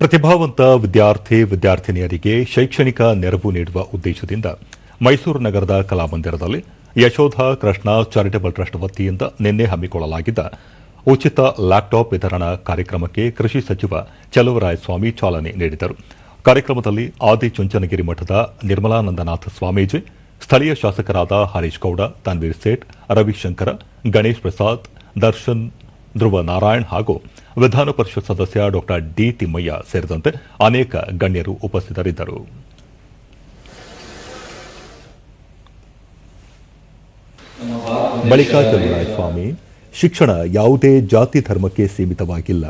ಪ್ರತಿಭಾವಂತ ವಿದ್ಯಾರ್ಥಿ, ವಿದ್ಯಾರ್ಥಿನಿಯರಿಗೆ ಶೈಕ್ಷಣಿಕ ನೆರವು ನೀಡುವ ಉದ್ದೇಶದಿಂದ ಮೈಸೂರು ನಗರದ ಕಲಾಮಂದಿರದಲ್ಲಿ ಯಶೋಧ ಕೃಷ್ಣ ಚಾರಿಟಬಲ್ ಟ್ರಸ್ಟ್ ವತಿಯಿಂದ ನಿನ್ನೆ ಹಮ್ಮಿಕೊಳ್ಳಲಾಗಿದ್ದ ಉಚಿತ ಲ್ಯಾಪ್ಟಾಪ್ ವಿತರಣಾ ಕಾರ್ಯಕ್ರಮಕ್ಕೆ ಕೃಷಿ ಸಚಿವ ಚಲುವರಾಯಸ್ವಾಮಿ ಚಾಲನೆ ನೀಡಿದರು. ಕಾರ್ಯಕ್ರಮದಲ್ಲಿ ಆದಿಚುಂಚನಗಿರಿ ಮಠದ ನಿರ್ಮಲಾನಂದನಾಥ ಸ್ವಾಮೀಜಿ, ಸ್ಥಳೀಯ ಶಾಸಕರಾದ ಹರೀಶ್ ಗೌಡ, ತನ್ವೀರ್ ಸೇಠ್, ರವಿಶಂಕರ, ಗಣೇಶ್ ಪ್ರಸಾದ್, ದರ್ಶನ್ ಧ್ರುವ ನಾರಾಯಣ್ ಹಾಗೂ ವಿಧಾನ ಪರಿಷತ್ ಸದಸ್ಯ ಡಾ ಡಿ ತಿಮ್ಮಯ್ಯ ಸೇರಿದಂತೆ ಅನೇಕ ಗಣ್ಯರು ಉಪಸ್ಥಿತರಿದ್ದರು. ಬಳಿಕ ಶಿಕ್ಷಣ ಯಾವುದೇ ಜಾತಿ ಧರ್ಮಕ್ಕೆ ಸೀಮಿತವಾಗಿಲ್ಲ.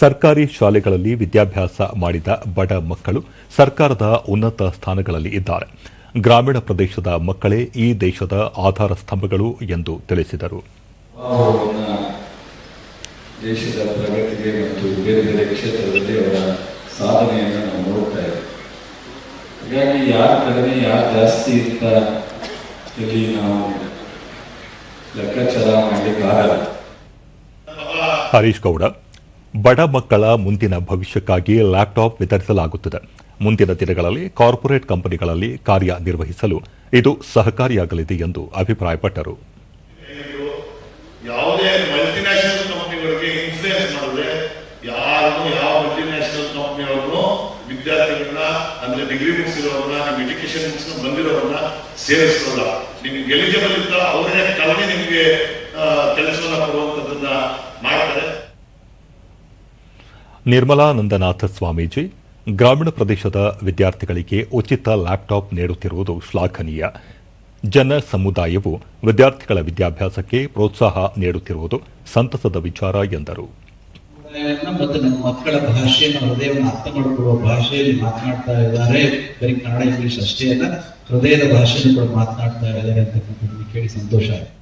ಸರ್ಕಾರಿ ಶಾಲೆಗಳಲ್ಲಿ ವಿದ್ಯಾಭ್ಯಾಸ ಮಾಡಿದ ಬಡ ಮಕ್ಕಳು ಸರ್ಕಾರದ ಉನ್ನತ ಸ್ಥಾನಗಳಲ್ಲಿ ಇದ್ದಾರೆ. ಗ್ರಾಮೀಣ ಪ್ರದೇಶದ ಮಕ್ಕಳೇ ಈ ದೇಶದ ಆಧಾರ ಸ್ತಂಭಗಳು ಎಂದು ತಿಳಿಸಿದರು. ದೇಶದ ಪ್ರಗತಿಗೆ ಮತ್ತು ಬೇರೆ ಬೇರೆ ಕ್ಷೇತ್ರದಲ್ಲಿ ಅವರ ಸಾಧನೆಯನ್ನು ನಾವು ನೋಡ್ತಾ ಇದ್ದೀವಿ. ಹೀಗಾಗಿ ಯಾರು ಕಡಿಮೆ, ಯಾರು ಜಾಸ್ತಿ ಅಂತ ಇಲ್ಲಿ ನಾವು ಲೆಕ್ಕಾಚಾರ ಮಾಡಲಿಕ್ಕಾಗಲ್ಲ ಹರೀಶ್ ಗೌಡ, ಬಡ ಮಕ್ಕಳ ಮುಂದಿನ ಭವಿಷ್ಯಕ್ಕಾಗಿ ಲ್ಯಾಪ್ಟಾಪ್ ವಿತರಿಸಲಾಗುತ್ತದೆ. ಮುಂದಿನ ದಿನಗಳಲ್ಲಿ ಕಾರ್ಪೊರೇಟ್ ಕಂಪನಿಗಳಲ್ಲಿ ಕಾರ್ಯನಿರ್ವಹಿಸಲು ಇದು ಸಹಕಾರಿಯಾಗಲಿದೆ ಎಂದು ಅಭಿಪ್ರಾಯಪಟ್ಟರು ಯಾವುದೇ ಮಲ್ಟಿನ್ಯಾಷನಲ್ ಕಂಪನಿಗಳಿಗೆ ಇನ್ಫ್ಲೂಯೆನ್ಸ್ ಮಾಡಿದ್ರೆ ಯಾರು ಯಾವ ಮಲ್ಟಿನ್ಯಾಷನಲ್ ಕಂಪನಿಯವ್ರನ್ನು ವಿದ್ಯಾರ್ಥಿಗಳನ್ನ, ಅಂದ್ರೆ ಡಿಗ್ರಿ ಮುಗಿಸಿರೋರನ್ನ ನಿಮ್ಮ ಎಜುಕೇಶನ್ ಮುಗಿಸ್ಕೊಂಡು ಬಂದಿರೋರನ್ನ ಸೇರಿಸೋಲ್ಲ. ನಿಮ್ಗೆ ಎಲಿಜಿಬಲ್ ಇದ್ದ ಅವರೇ ಕಡಿಮೆ ನಿಮಗೆ ಕೆಲಸವನ್ನ ಕೊಡುವಂಥದ್ದನ್ನ ಮಾಡ್ತಾರೆ. ನಿರ್ಮಲಾನಂದನಾಥ ಸ್ವಾಮೀಜಿ, ಗ್ರಾಮೀಣ ಪ್ರದೇಶದ ವಿದ್ಯಾರ್ಥಿಗಳಿಗೆ ಉಚಿತ ಲ್ಯಾಪ್ಟಾಪ್ ನೀಡುತ್ತಿರುವುದು ಶ್ಲಾಘನೀಯ. ಜನ ಸಮುದಾಯವು ವಿದ್ಯಾರ್ಥಿಗಳ ವಿದ್ಯಾಭ್ಯಾಸಕ್ಕೆ ಪ್ರೋತ್ಸಾಹ ನೀಡುತ್ತಿರುವುದು ಸಂತಸದ ವಿಚಾರ ಎಂದರು. ಸಮುದಾಯವನ್ನ ಮತ್ತು ನಮ್ಮ ಮಕ್ಕಳ ಭಾಷೆಯನ್ನು ಹೃದಯವನ್ನು ಅರ್ಥ ಮಾಡಿಕೊಳ್ಳುವ ಭಾಷೆಯಲ್ಲಿ ಮಾತನಾಡ್ತಾ ಇದ್ದಾರೆ. ಬರೀ ಕನ್ನಡ, ಇಂಗ್ಲಿಷ್ ಅಷ್ಟೇ ಅಲ್ಲ, ಹೃದಯದ ಭಾಷೆಯನ್ನು ಕೂಡ ಮಾತನಾಡ್ತಾ ಇದ್ದಾರೆ ಅಂತಕ್ಕಂಥದ್ದು ಕೇಳಿ ಸಂತೋಷ ಆಯ್ತು.